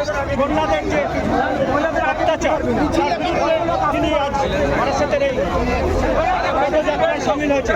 কন্যাদের যে মহিলাদের অত্যাচার তিনি আজ বারাসাতের এই পদযাত্রায় সামিল হয়েছে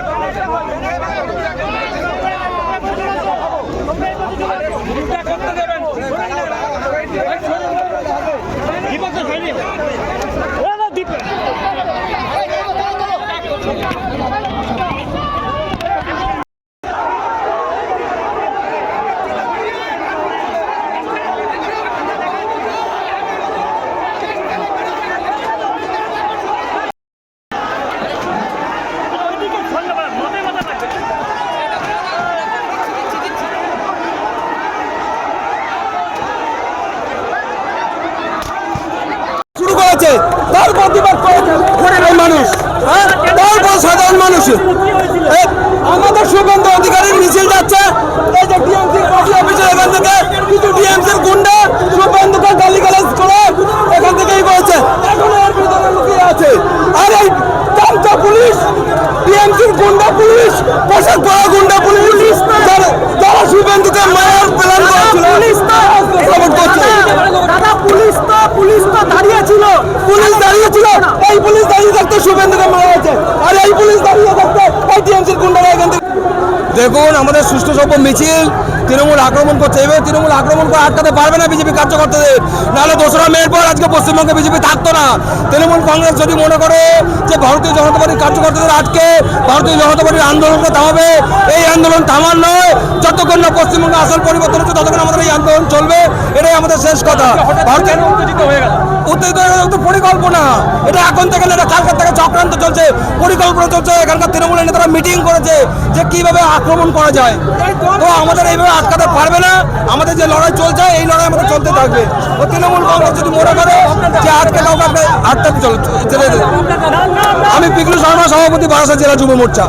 করেছে। তার প্রতিবাদ করেছে মানুষ। হ্যাঁ? তারপর সাধারণ মানুষ। আমাদের শুভেন্দু অধিকারীর মিছিল যাচ্ছে। এই যে ডিএমসির পার্টি অফিসের এখান থেকে কিছু ডিএমসির গুন্ডা শুভেন্দুকে গালিগালাজ করে এখান থেকেই করেছে। এখন এর ভিতরে লুকিয়ে আছে। আর এই পুলিশ, ডিএমসির গুন্ডা পুলিশ, পোশাক পরা গুন্ডা পুলিশ যারা যারা শুভেন্দুকে মায়ের প্ল্যান করেছিল পুলিশ সাপোর্ট করছে দাদা পুলিশ তো পুলিশ তো দাঁড়িয়ে ছিল পুলিশ দাঁড়িয়ে ছিল এই পুলিশ দাঁড়িয়ে থাকতে শুভেন্দুকে মারা গেছে আর এই পুলিশ দাঁড়িয়ে থাকতে এই টিএমসির গুন্ডারা এখান থেকে দেখুন, আমাদের সুষ্ঠু সভ্য মিছিল, তৃণমূল আক্রমণ করছে। এবার তৃণমূল আক্রমণ করে আটকাতে পারবে না বিজেপি কার্যকর্তাদের। নাহলে দোসরা মেয়ের পর আজকে পশ্চিমবঙ্গে বিজেপি থাকতো না। তৃণমূল কংগ্রেস যদি মনে করে যে ভারতীয় জনতা পার্টির কার্যকর্তাদের আজকে ভারতীয় জনতা পার্টির আন্দোলনকে থামাবে, এই আন্দোলন থামার নয়। যতক্ষণ না পশ্চিমবঙ্গে আসল পরিবর্তন হচ্ছে ততক্ষণ আমাদের এই আন্দোলন চলবে। এটাই আমাদের শেষ কথা। ভারতীয় উত্তেজিত হয়ে গেল উত্তেজিত তো পরিকল্পনা। এটা এখন থেকে এটা কালকার থেকে চক্রান্ত চলছে পরিকল্পনা চলছে। এখানকার তৃণমূলের নেতারা মিটিং করেছে যে কীভাবে আক্রমণ করা যায়। তো আমাদের এইভাবে আটকাতে পারবে না। আমাদের যে লড়াই চলছে এই লড়াই আমাদের চলতে থাকবে। ও তৃণমূল কংগ্রেস যদি মনে করে যে আজকে কাউকে আটকে আটকাতে চলে আমি পিকলু শর্মা সভাপতি বারাসাত জেলা যুব মোর্চা।